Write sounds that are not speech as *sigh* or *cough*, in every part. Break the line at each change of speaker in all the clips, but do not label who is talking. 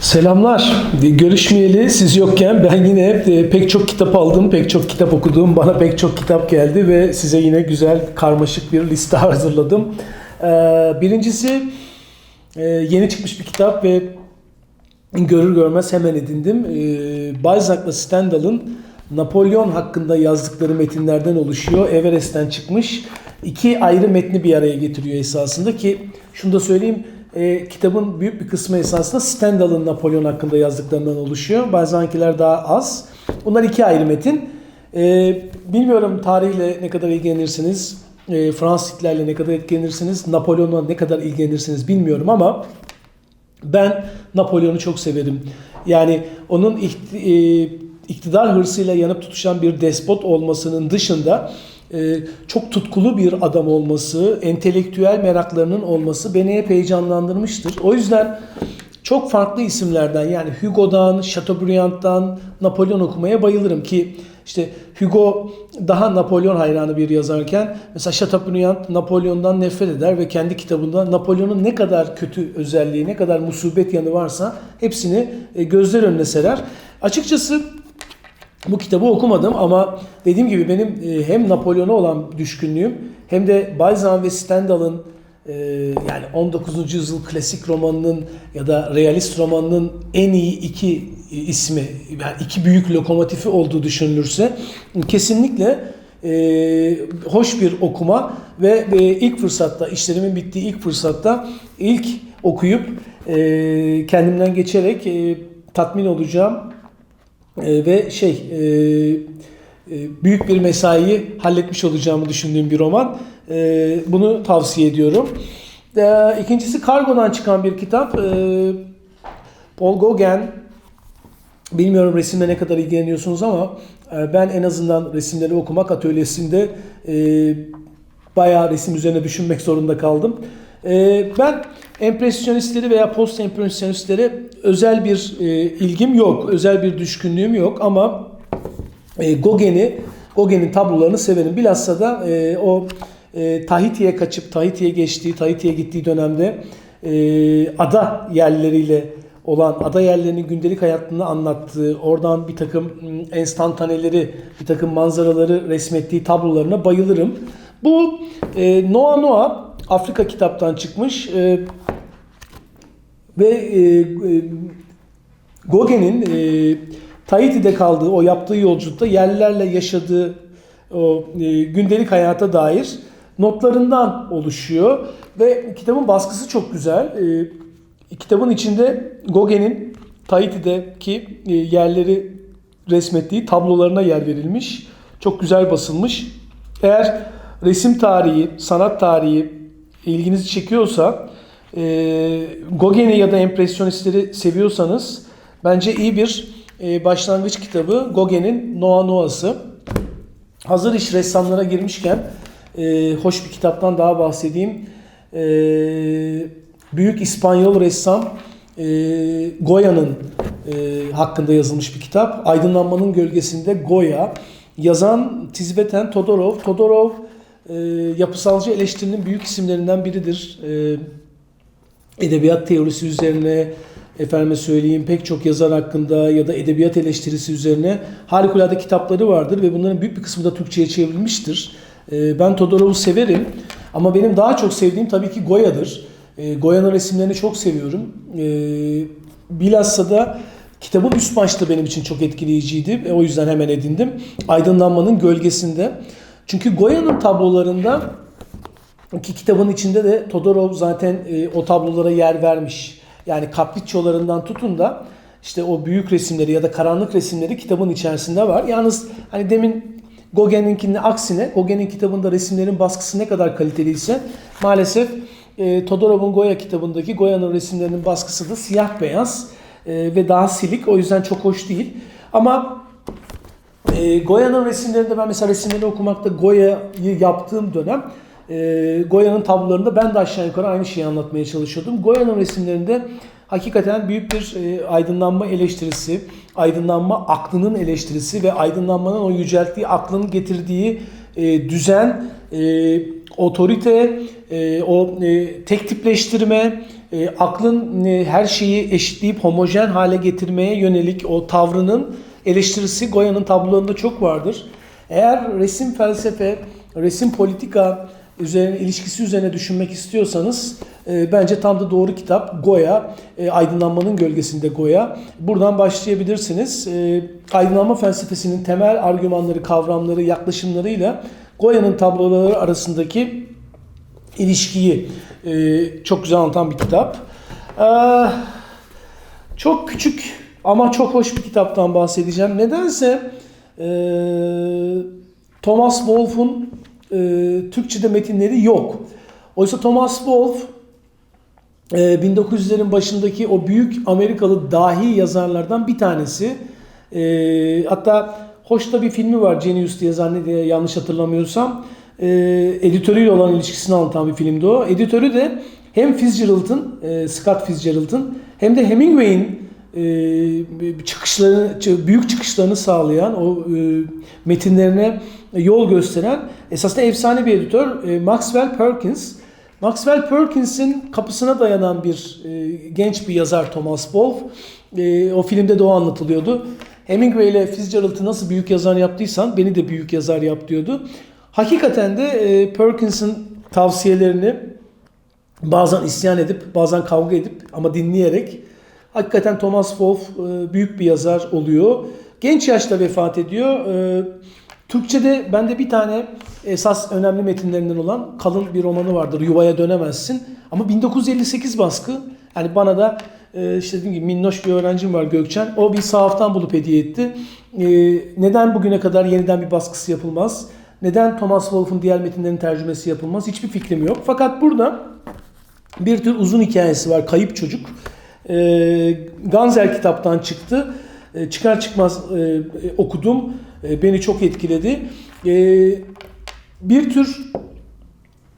Selamlar. Görüşmeyeli siz yokken ben yine e, pek çok kitap aldım, pek çok kitap okudum, bana pek çok kitap geldi ve size yine güzel karmaşık bir liste *laughs* hazırladım. Ee, Birincisi e, yeni çıkmış bir kitap ve görür görmez hemen edindim. Balzac'la Stendhal'ın Napolyon hakkında yazdıkları metinlerden oluşuyor. Everest'ten çıkmış. İki ayrı metni bir araya getiriyor esasında ki şunu da söyleyeyim e, kitabın büyük bir kısmı esasında Stendhal'ın Napolyon hakkında yazdıklarından oluşuyor. Bazılarınkiler daha az. Bunlar iki ayrı metin. E, bilmiyorum tarihle ne kadar ilgilenirsiniz, e, Fransız İhtilali'yle ne kadar ilgilenirsiniz, Napolyon'la ne kadar ilgilenirsiniz bilmiyorum ama ben Napolyon'u çok severim. Yani onun e, iktidar hırsıyla yanıp tutuşan bir despot olmasının dışında çok tutkulu bir adam olması, entelektüel meraklarının olması beni hep heyecanlandırmıştır. O yüzden çok farklı isimlerden yani Hugo'dan, Chateaubriand'dan Napolyon okumaya bayılırım ki işte Hugo daha Napolyon hayranı bir yazarken mesela Chateaubriand Napolyon'dan nefret eder ve kendi kitabında Napolyon'un ne kadar kötü özelliği, ne kadar musibet yanı varsa hepsini e, gözler önüne serer. Açıkçası bu kitabı okumadım ama dediğim gibi benim e, hem Napolyon'a olan düşkünlüğüm hem de Balzac ve Stendhal'ın e, yani 19. yüzyıl klasik romanının ya da realist romanının en iyi iki e, ismi yani iki büyük lokomotifi olduğu düşünülürse kesinlikle hoş bir okuma ve ilk fırsatta işlerimin bittiği ilk fırsatta ilk okuyup kendimden geçerek tatmin olacağım e, ve şey e, e, büyük bir mesaiyi halletmiş olacağımı düşündüğüm bir roman. E, bunu tavsiye ediyorum. E, ikincisi Kargo'dan çıkan bir kitap. E, Paul Gauguin Bilmiyorum resimle ne kadar ilgileniyorsunuz ama e, ben en azından resimleri okumak atölyesinde e, bayağı resim üzerine düşünmek zorunda kaldım. E, ben empresyonistleri veya post empresyonistlere özel bir e, ilgim yok, özel bir düşkünlüğüm yok ama e, Gauguin'i, Gauguin'in tablolarını severim. Bilhassa da e, o e, Tahiti'ye kaçıp Tahiti'ye geçtiği, Tahiti'ye gittiği dönemde ada yerleriyle olan ada yerlerinin gündelik hayatını anlattığı, oradan bir takım ım, enstantaneleri, bir takım manzaraları resmettiği tablolarına bayılırım. Bu e, Noa Noa Afrika kitaptan çıkmış e, ve e, e, Gauguin'in e, Tahiti'de kaldığı, o yaptığı yolculukta yerlilerle yaşadığı o e, gündelik hayata dair notlarından oluşuyor ve kitabın baskısı çok güzel. E, kitabın içinde Gauguin'in Tahiti'deki e, yerleri resmettiği tablolarına yer verilmiş. Çok güzel basılmış. Eğer resim tarihi, sanat tarihi ilginizi çekiyorsa, e, Gauguin'i ya da empresyonistleri seviyorsanız bence iyi bir e, başlangıç kitabı Gauguin'in Noa Noa'sı. Hazır iş ressamlara girmişken e, hoş bir kitaptan daha bahsedeyim. E, büyük İspanyol ressam e, Goya'nın e, hakkında yazılmış bir kitap. Aydınlanmanın Gölgesinde Goya. Yazan Tizbeten Todorov. Todorov e, yapısalcı eleştirinin büyük isimlerinden biridir. E, edebiyat teorisi üzerine, efendime söyleyeyim pek çok yazar hakkında ya da edebiyat eleştirisi üzerine harikulade kitapları vardır ve bunların büyük bir kısmı da Türkçe'ye çevrilmiştir. Ee, Ben Todorov'u severim ama benim daha çok sevdiğim tabii ki Goya'dır. Ee, Goya'nın resimlerini çok seviyorum. Ee, Bilhassa da kitabın üst başlığı benim için çok etkileyiciydi ve o yüzden hemen edindim. Aydınlanmanın gölgesinde. Çünkü Goya'nın tablolarında ki kitabın içinde de Todorov zaten e, o tablolara yer vermiş. Yani kapriçolarından tutun da işte o büyük resimleri ya da karanlık resimleri kitabın içerisinde var. Yalnız hani demin Gauguin'inkinin aksine Gauguin'in kitabında resimlerin baskısı ne kadar kaliteliyse maalesef e, Todorov'un Goya kitabındaki Goya'nın resimlerinin baskısı da siyah beyaz e, ve daha silik. O yüzden çok hoş değil. Ama e, Goya'nın resimlerinde ben mesela resimlerini okumakta Goya'yı yaptığım dönem e, Goya'nın tablolarında ben de aşağı yukarı aynı şeyi anlatmaya çalışıyordum. Goya'nın resimlerinde hakikaten büyük bir e, aydınlanma eleştirisi, aydınlanma aklının eleştirisi ve aydınlanmanın o yücelttiği aklın getirdiği e, düzen, e, otorite, e, o e, tek tipleştirme, e, aklın e, her şeyi eşitleyip homojen hale getirmeye yönelik o tavrının eleştirisi Goya'nın tablolarında çok vardır. Eğer resim felsefe, resim politika üzerine ilişkisi üzerine düşünmek istiyorsanız e, bence tam da doğru kitap Goya, e, Aydınlanmanın Gölgesinde Goya. Buradan başlayabilirsiniz. E, aydınlanma felsefesinin temel argümanları, kavramları, yaklaşımlarıyla Goya'nın tabloları arasındaki ilişkiyi e, çok güzel anlatan bir kitap. E, çok küçük ama çok hoş bir kitaptan bahsedeceğim. Nedense e, Thomas Wolfe'un e, Türkçe'de metinleri yok. Oysa Thomas Wolfe e, 1900'lerin başındaki o büyük Amerikalı dahi yazarlardan bir tanesi. E, hatta hoş da bir filmi var Genius diye zannediyor yanlış hatırlamıyorsam. E, editörüyle olan ilişkisini anlatan bir filmdi o. Editörü de hem Fitzgerald'ın, e, Scott Fitzgerald'ın hem de Hemingway'in e, çıkışlarını, büyük çıkışlarını sağlayan, o e, metinlerine yol gösteren esasında efsane bir editör e, Maxwell Perkins. Maxwell Perkins'in kapısına dayanan bir genç bir yazar Thomas Wolfe. O filmde de o anlatılıyordu. Hemingway ile Fitzgerald'ı nasıl büyük yazar yaptıysan beni de büyük yazar yap diyordu. Hakikaten de Perkins'in tavsiyelerini bazen isyan edip bazen kavga edip ama dinleyerek Hakikaten Thomas Wolfe e, büyük bir yazar oluyor. Genç yaşta vefat ediyor. E, Türkçe'de bende bir tane esas önemli metinlerinden olan kalın bir romanı vardır. Yuvaya dönemezsin. Ama 1958 baskı. Yani bana da e, işte dediğim gibi minnoş bir öğrencim var Gökçen. O bir sahaftan bulup hediye etti. Neden bugüne kadar yeniden bir baskısı yapılmaz? Neden Thomas Wolfe'un diğer metinlerin tercümesi yapılmaz? Hiçbir fikrim yok. Fakat burada bir tür uzun hikayesi var. Kayıp çocuk e, Ganzer kitaptan çıktı. E, çıkar çıkmaz e, okudum. E, beni çok etkiledi. E, bir tür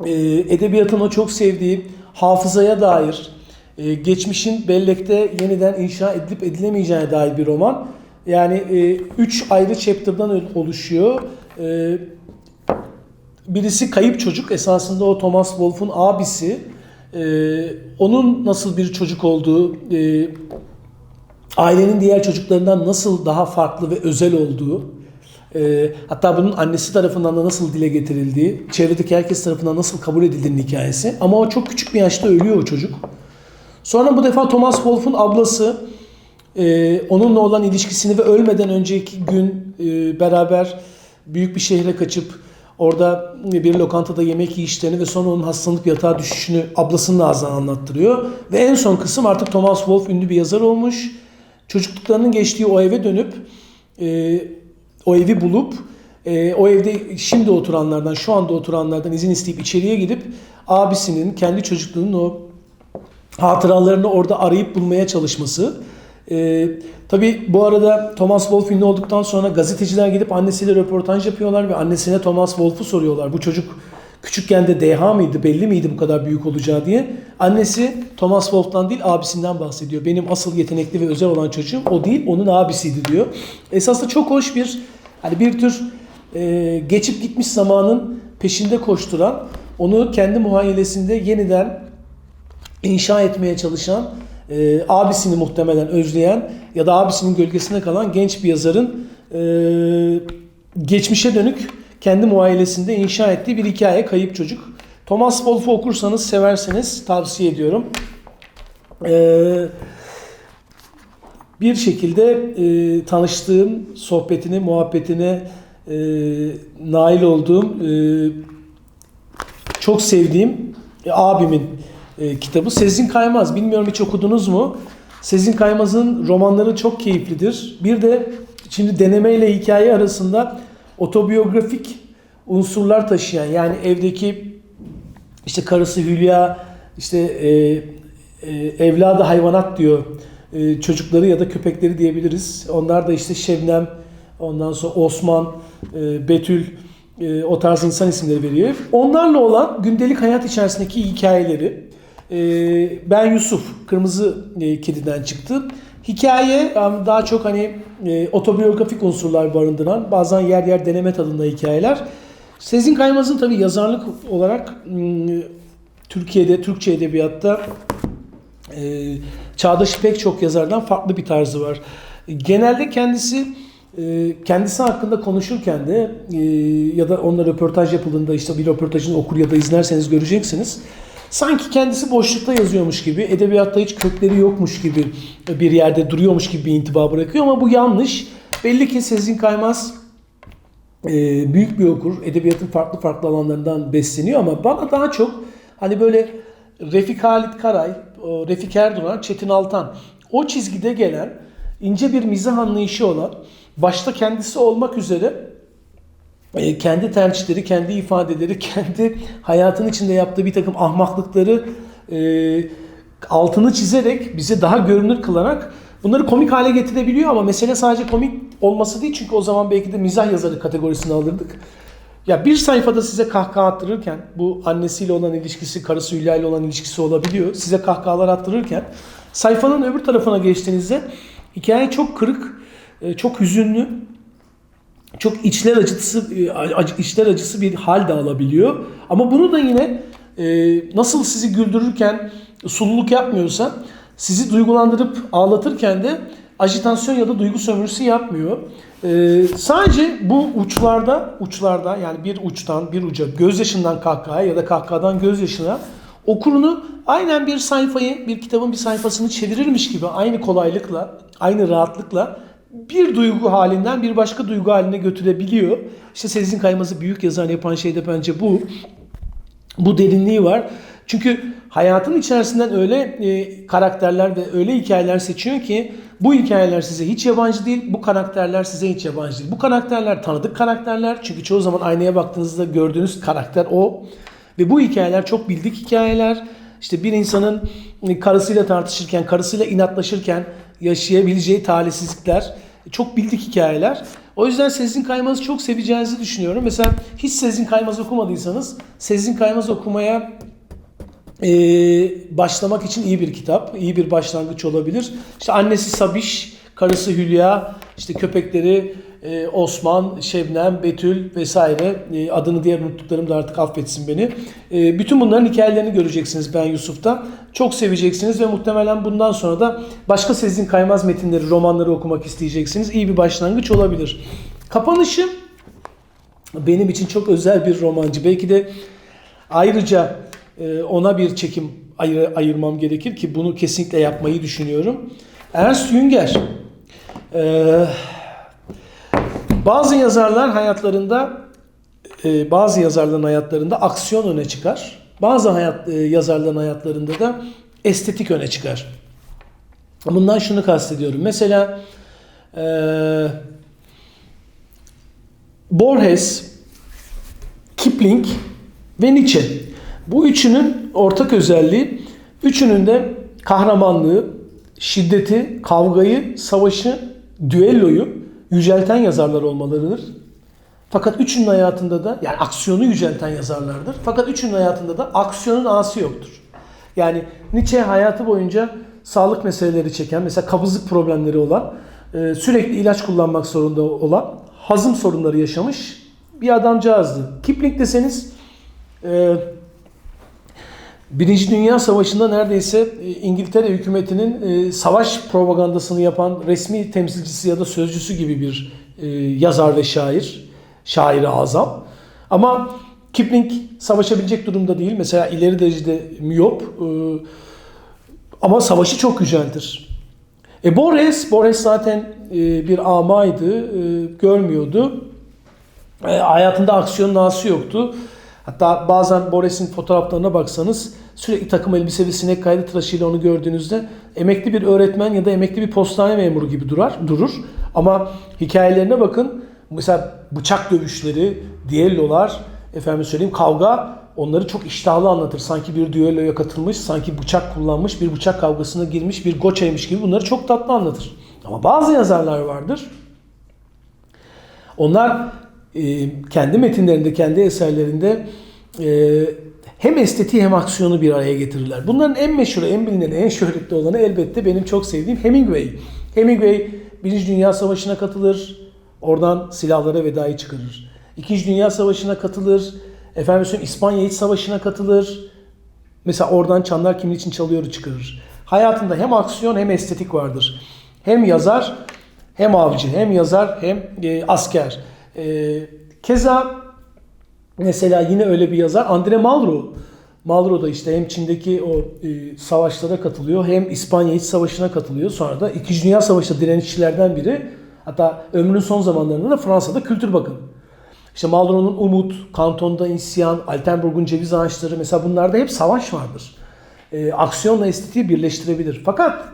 e, edebiyatın çok sevdiği hafızaya dair, e, geçmişin bellekte yeniden inşa edilip edilemeyeceğine dair bir roman. Yani e, üç ayrı chapter'dan oluşuyor. E, birisi kayıp çocuk. Esasında o Thomas Wolfe'un abisi. Ee, onun nasıl bir çocuk olduğu, e, ailenin diğer çocuklarından nasıl daha farklı ve özel olduğu, e, hatta bunun annesi tarafından da nasıl dile getirildiği, çevredeki herkes tarafından nasıl kabul edildiğinin hikayesi. Ama o çok küçük bir yaşta ölüyor o çocuk. Sonra bu defa Thomas Wolfe'un ablası e, onunla olan ilişkisini ve ölmeden önceki gün e, beraber büyük bir şehre kaçıp Orada bir lokantada yemek yiyişlerini ve sonra onun hastalanıp yatağa düşüşünü ablasının ağzından anlattırıyor. Ve en son kısım artık Thomas Wolfe ünlü bir yazar olmuş. Çocukluklarının geçtiği o eve dönüp e, o evi bulup e, o evde şimdi oturanlardan, şu anda oturanlardan izin isteyip içeriye gidip abisinin kendi çocukluğunun o hatıralarını orada arayıp bulmaya çalışması ee, tabii bu arada Thomas Wolfe ünlü olduktan sonra gazeteciler gidip annesiyle röportaj yapıyorlar ve annesine Thomas Wolfe'u soruyorlar. Bu çocuk küçükken de deha mıydı, belli miydi bu kadar büyük olacağı diye. Annesi Thomas Wolfe'dan değil abisinden bahsediyor. Benim asıl yetenekli ve özel olan çocuğum o değil, onun abisiydi diyor. Esasında çok hoş bir, hani bir tür e, geçip gitmiş zamanın peşinde koşturan, onu kendi muhayyelesinde yeniden inşa etmeye çalışan e, abisini muhtemelen özleyen ya da abisinin gölgesinde kalan genç bir yazarın e, geçmişe dönük kendi muailesinde inşa ettiği bir hikaye Kayıp Çocuk. Thomas Wolfe'u okursanız severseniz tavsiye ediyorum. Ee, bir şekilde e, tanıştığım, sohbetine, muhabbetine e, nail olduğum, e, çok sevdiğim e, abimin e, kitabı. Sezin Kaymaz. Bilmiyorum hiç okudunuz mu? Sezin Kaymaz'ın romanları çok keyiflidir. Bir de şimdi deneme ile hikaye arasında otobiyografik unsurlar taşıyan yani evdeki işte karısı Hülya işte e, e, evladı hayvanat diyor. E, çocukları ya da köpekleri diyebiliriz. Onlar da işte Şebnem, ondan sonra Osman, e, Betül e, o tarz insan isimleri veriyor. Onlarla olan gündelik hayat içerisindeki hikayeleri ben Yusuf, Kırmızı e, Kedi'den çıktı. Hikaye daha çok hani e, otobiyografik unsurlar barındıran, bazen yer yer deneme tadında hikayeler. Sezin Kaymaz'ın tabii yazarlık olarak ım, Türkiye'de, Türkçe edebiyatta e, çağdaş pek çok yazardan farklı bir tarzı var. Genelde kendisi kendisi hakkında konuşurken de ya da onunla röportaj yapıldığında işte bir röportajını okur ya da izlerseniz göreceksiniz. Sanki kendisi boşlukta yazıyormuş gibi, edebiyatta hiç kökleri yokmuş gibi bir yerde duruyormuş gibi bir intiba bırakıyor ama bu yanlış. Belli ki Sezin Kaymaz e, büyük bir okur. Edebiyatın farklı farklı alanlarından besleniyor ama bana daha çok hani böyle Refik Halit Karay, Refik Erdoğan, Çetin Altan o çizgide gelen ince bir mizah anlayışı olan başta kendisi olmak üzere kendi tercihleri, kendi ifadeleri, *laughs* kendi hayatın içinde yaptığı bir takım ahmaklıkları e, altını çizerek bize daha görünür kılarak bunları komik hale getirebiliyor ama mesele sadece komik olması değil çünkü o zaman belki de mizah yazarı kategorisine alırdık. Ya bir sayfada size kahkaha attırırken bu annesiyle olan ilişkisi, karısı Hülya ile olan ilişkisi olabiliyor. Size kahkahalar attırırken sayfanın öbür tarafına geçtiğinizde hikaye çok kırık, e, çok hüzünlü, çok içler acısı e, içler acısı bir hal de alabiliyor. Ama bunu da yine e, nasıl sizi güldürürken sululuk yapmıyorsa sizi duygulandırıp ağlatırken de ajitasyon ya da duygu sömürüsü yapmıyor. E, sadece bu uçlarda uçlarda yani bir uçtan bir uca gözyaşından kahkahaya ya da kahkahadan gözyaşına okurunu aynen bir sayfayı bir kitabın bir sayfasını çevirirmiş gibi aynı kolaylıkla aynı rahatlıkla bir duygu halinden bir başka duygu haline götürebiliyor. İşte Sezin Kaymaz'ı büyük yazar yapan şey de bence bu. Bu derinliği var. Çünkü hayatın içerisinden öyle e, karakterler ve öyle hikayeler seçiyor ki bu hikayeler size hiç yabancı değil, bu karakterler size hiç yabancı değil. Bu karakterler tanıdık karakterler çünkü çoğu zaman aynaya baktığınızda gördüğünüz karakter o. Ve bu hikayeler çok bildik hikayeler. İşte bir insanın karısıyla tartışırken, karısıyla inatlaşırken yaşayabileceği talihsizlikler çok bildik hikayeler. O yüzden Sezin Kaymaz'ı çok seveceğinizi düşünüyorum. Mesela hiç Sezin Kaymaz okumadıysanız Sezin Kaymaz okumaya e, başlamak için iyi bir kitap, iyi bir başlangıç olabilir. İşte annesi Sabiş, karısı Hülya, işte köpekleri e, Osman, Şebnem, Betül vesaire e, adını diğer unuttuklarım da artık affetsin beni. E, bütün bunların hikayelerini göreceksiniz Ben Yusuf'ta. Çok seveceksiniz ve muhtemelen bundan sonra da başka Sezin Kaymaz metinleri, romanları okumak isteyeceksiniz. İyi bir başlangıç olabilir. Kapanışı benim için çok özel bir romancı. Belki de ayrıca e, ona bir çekim ayır, ayırmam gerekir ki bunu kesinlikle yapmayı düşünüyorum. Ernst Jünger. Eee bazı yazarlar hayatlarında e, bazı yazarların hayatlarında aksiyon öne çıkar. Bazı hayat, e, yazarların hayatlarında da estetik öne çıkar. Bundan şunu kastediyorum. Mesela e, Borges, Kipling ve Nietzsche. Bu üçünün ortak özelliği, üçünün de kahramanlığı, şiddeti, kavgayı, savaşı, düelloyu yücelten yazarlar olmalarıdır. Fakat üçünün hayatında da yani aksiyonu yücelten yazarlardır. Fakat üçünün hayatında da aksiyonun ası yoktur. Yani Nietzsche hayatı boyunca sağlık meseleleri çeken, mesela kabızlık problemleri olan, e, sürekli ilaç kullanmak zorunda olan, hazım sorunları yaşamış bir adamcağızdı. Kipling deseniz e, Birinci Dünya Savaşı'nda neredeyse e, İngiltere hükümetinin e, savaş propagandasını yapan resmi temsilcisi ya da sözcüsü gibi bir e, yazar ve şair. Şairi azam. Ama Kipling savaşabilecek durumda değil. Mesela ileri derecede miyop. Ama savaşı çok yüceltir. E Borges, Borges zaten bir amaydı, görmüyordu. Hayatında aksiyon nası yoktu. Hatta bazen Bores'in fotoğraflarına baksanız sürekli takım elbise ve sinek kaydı tıraşıyla onu gördüğünüzde emekli bir öğretmen ya da emekli bir postane memuru gibi durar, durur. Ama hikayelerine bakın. Mesela bıçak dövüşleri, diyellolar, efendim söyleyeyim kavga onları çok iştahlı anlatır. Sanki bir düelloya katılmış, sanki bıçak kullanmış, bir bıçak kavgasına girmiş, bir goçaymış gibi bunları çok tatlı anlatır. Ama bazı yazarlar vardır. Onlar kendi metinlerinde, kendi eserlerinde e, hem estetiği hem aksiyonu bir araya getirirler. Bunların en meşhuru, en bilinen, en şöhretli olanı elbette benim çok sevdiğim Hemingway. Hemingway Birinci Dünya Savaşı'na katılır, oradan silahlara vedayı çıkarır. İkinci Dünya Savaşı'na katılır. Efendim söyleyeyim İspanya İç Savaşı'na katılır. Mesela oradan Çanlar Kimin için Çalıyor'u çıkarır. Hayatında hem aksiyon hem estetik vardır. Hem yazar hem avcı, hem yazar hem e, asker. E, keza mesela yine öyle bir yazar Andre Malraux. Malraux da işte hem Çin'deki o e, savaşlara katılıyor hem İspanya İç Savaşı'na katılıyor. Sonra da İkinci Dünya Savaşı'nda direnişçilerden biri. Hatta ömrünün son zamanlarında da Fransa'da Kültür Bakanı. İşte Malraux'un Umut, Kanton'da İsyan, Altenburg'un Ceviz Ağaçları mesela bunlarda hep savaş vardır. E, aksiyonla estetiği birleştirebilir. Fakat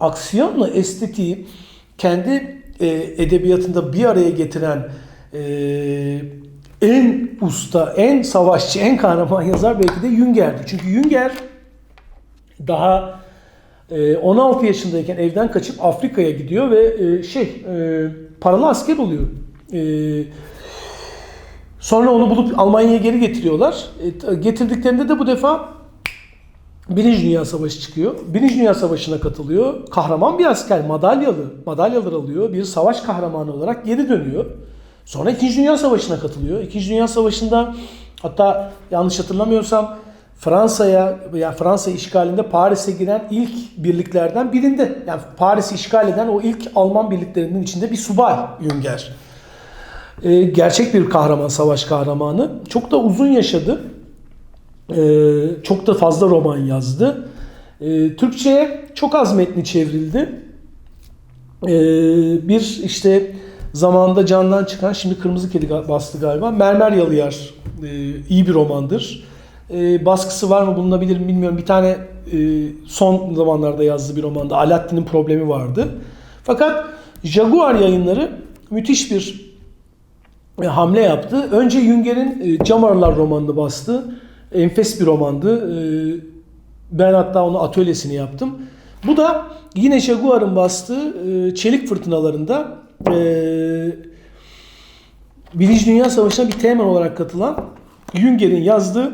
aksiyonla estetiği kendi e, edebiyatında bir araya getiren e, en usta, en savaşçı, en kahraman yazar belki de Jünger'di. Çünkü Jünger daha e, 16 yaşındayken evden kaçıp Afrika'ya gidiyor ve e, şey e, paralı asker oluyor. E, sonra onu bulup Almanya'ya geri getiriyorlar. E, getirdiklerinde de bu defa Birinci Dünya Savaşı çıkıyor. Birinci Dünya Savaşı'na katılıyor. Kahraman bir asker, madalyalı, madalyalar alıyor. Bir savaş kahramanı olarak geri dönüyor. Sonra İkinci Dünya Savaşı'na katılıyor. İkinci Dünya Savaşı'nda hatta yanlış hatırlamıyorsam Fransa'ya veya Fransa işgalinde Paris'e giren ilk birliklerden birinde. Yani Paris'i işgal eden o ilk Alman birliklerinin içinde bir subay Jünger. Ee, gerçek bir kahraman, savaş kahramanı. Çok da uzun yaşadı. Ee, çok da fazla roman yazdı. Ee, Türkçe'ye çok az metni çevrildi. Ee, bir işte zamanında candan çıkan, şimdi Kırmızı Kedi bastı galiba. Mermer Yalıyer e, iyi bir romandır. E, baskısı var mı bulunabilir mi bilmiyorum. Bir tane e, son zamanlarda yazdığı bir romanda Alaaddin'in problemi vardı. Fakat Jaguar yayınları müthiş bir e, hamle yaptı. Önce Jünger'in e, Cam romanını bastı. Enfes bir romandı. E, ben hatta onu atölyesini yaptım. Bu da yine Jaguar'ın bastığı e, Çelik Fırtınalarında Birinci Dünya Savaşı'na bir teğmen olarak katılan Jünger'in yazdığı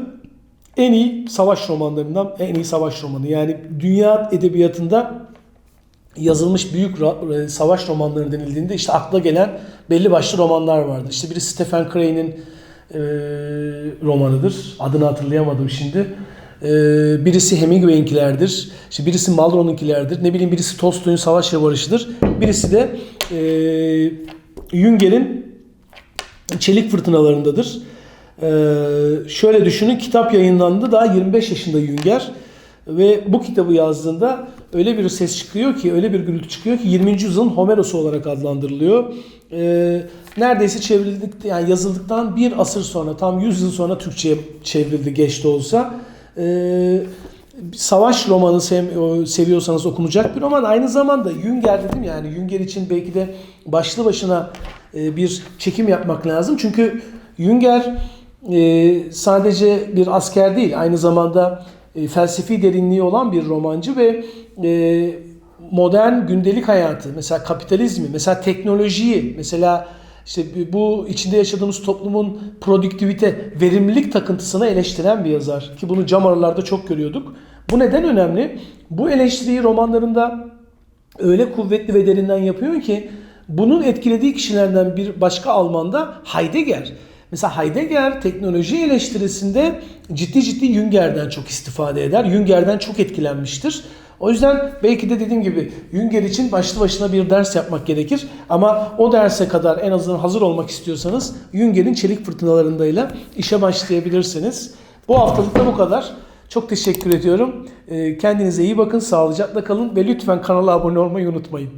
en iyi savaş romanlarından en iyi savaş romanı. Yani dünya edebiyatında yazılmış büyük ra- savaş romanları denildiğinde işte akla gelen belli başlı romanlar vardı. İşte biri Stephen Cray'nin e, romanıdır. Adını hatırlayamadım şimdi. E, birisi Hemingway'inkilerdir. İşte birisi Malraux'unkilerdir. Ne bileyim birisi Tolstoy'un Savaş ve Barış'ıdır. Birisi de e, Jünger'in Çelik Fırtınalarındadır. Ee, şöyle düşünün kitap yayınlandı daha 25 yaşında Jünger ve bu kitabı yazdığında öyle bir ses çıkıyor ki öyle bir gürültü çıkıyor ki 20. yüzyılın Homeros'u olarak adlandırılıyor. Ee, neredeyse çevrildik yani yazıldıktan bir asır sonra tam 100 yıl sonra Türkçe'ye çevrildi geç de olsa. Ee, savaş romanı sev, seviyorsanız okunacak bir roman. Aynı zamanda Jünger dedim yani Jünger için belki de başlı başına e, bir çekim yapmak lazım. Çünkü Jünger e, sadece bir asker değil, aynı zamanda e, felsefi derinliği olan bir romancı ve modern gündelik hayatı, mesela kapitalizmi, mesela teknolojiyi, mesela işte bu içinde yaşadığımız toplumun produktivite, verimlilik takıntısına eleştiren bir yazar. Ki bunu cam aralarda çok görüyorduk. Bu neden önemli? Bu eleştiriyi romanlarında öyle kuvvetli ve derinden yapıyor ki bunun etkilediği kişilerden bir başka Alman'da Heidegger. Mesela Heidegger teknoloji eleştirisinde ciddi ciddi Jünger'den çok istifade eder. Jünger'den çok etkilenmiştir. O yüzden belki de dediğim gibi Jünger için başlı başına bir ders yapmak gerekir. Ama o derse kadar en azından hazır olmak istiyorsanız Jünger'in çelik fırtınalarındayla işe başlayabilirsiniz. Bu haftalık da bu kadar. Çok teşekkür ediyorum. Kendinize iyi bakın, sağlıcakla kalın ve lütfen kanala abone olmayı unutmayın.